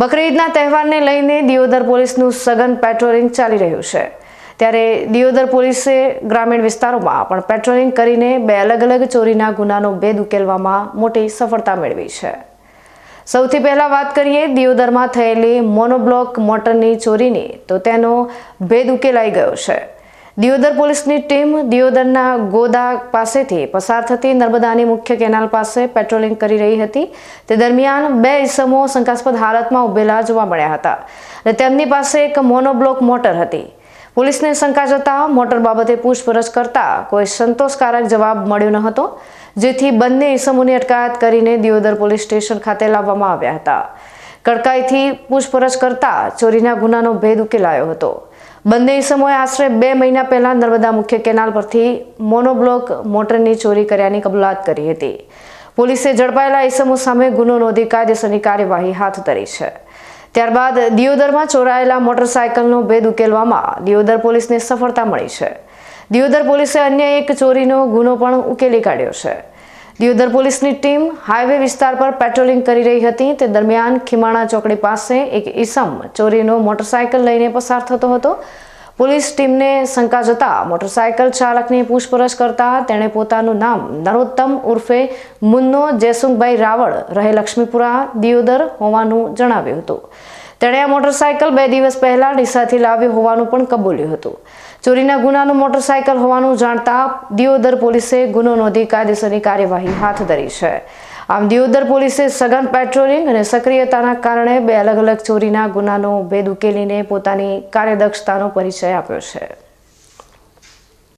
બકરીદના તહેવારને લઈને દિયોદર પોલીસનું સઘન પેટ્રોલિંગ ચાલી રહ્યું છે. ત્યારે દિયોદર પોલીસે ગ્રામીણ વિસ્તારોમાં પણ પેટ્રોલિંગ કરીને બે અલગ અલગ ચોરીના ગુનાનો ભેદ ઉકેલવામાં મોટી સફળતા મેળવી છે. સૌથી પહેલા વાત કરીએ દિયોદરમાં થયેલી મોનોબ્લોક મોટરની ચોરીની, તો તેનો ભેદ ઉકેલાઈ ગયો છે. દિયોદર પોલીસની ટીમ દિયોદરના ગોદા પાસેથી પસાર થતી નર્મદાની મુખ્ય કેનાલ પાસે પેટ્રોલિંગ કરી રહી હતી. તે દરમિયાન બે ઇસમો શંકાસ્પદ હાલતમાં ઉભેલા જોવા મળ્યા હતા અને તેમની પાસે એક મોનોબ્લોક મોટર હતી. પોલીસને શંકા જતા મોટર બાબતે પૂછપરછ કરતા કોઈ સંતોષકારક જવાબ મળ્યો ન હતો, જેથી બંને ઇસમોની અટકાયત કરીને દિયોદર પોલીસ સ્ટેશન ખાતે લાવવામાં આવ્યા હતા. કડકાઈથી પૂછપરછ કરતા ચોરીના ગુનાનો ભેદ ઉકેલાયો હતો. બંને ઇસમોએ આશરે બે મહિના પહેલા નર્મદા મુખ્ય કેનાલ પરથી મોનોબ્લોક મોટરની ચોરી કર્યાની કબૂલાત કરી હતી. પોલીસે ઝડપાયેલા ઇસમો સામે ગુનો નોંધી કાયદેસરની કાર્યવાહી હાથ ધરી છે. ત્યારબાદ દિયોદરમાં ચોરાયેલા મોટરસાયકલનો ભેદ ઉકેલવામાં દિયોદર પોલીસને સફળતા મળી છે. દિયોદર પોલીસે અન્ય એક ચોરીનો ગુનો પણ ઉકેલી કાઢ્યો છે. દિયોદર પોલીસની ટીમ હાઈવે વિસ્તાર પર પેટ્રોલિંગ કરી રહી હતી. તે દરમિયાન ખીમાણા ચોકડી પાસે એક ઈસમ ચોરીનો મોટરસાયકલ લઈને પસાર થતો હતો. પોલીસ ટીમને શંકા જતા મોટરસાયકલ ચાલકની પૂછપરછ કરતા તેણે પોતાનું નામ નરોત્તમ ઉર્ફે મુન્નો જયસુંગભાઈ રાવળ, રહે લક્ષ્મીપુરા, દિયોદર હોવાનું જણાવ્યું હતું. તેણે આ મોટરસાયકલ બે દિવસ પહેલા ડીસાથી લાવ્યું હોવાનું પણ કબૂલ્યું હતું. ચોરીના ગુનાનું મોટરસાયકલ હોવાનું જાણતા દિયોદર પોલીસે ગુનો નોંધી કાયદેસરની કાર્યવાહી હાથ ધરી છે. આમ દિયોદર પોલીસે સઘન પેટ્રોલિંગ અને સક્રિયતાના કારણે બે અલગ અલગ ચોરીના ગુનાનો ભેદ ઉકેલીને પોતાની કાર્યદક્ષતાનો પરિચય આપ્યો છે.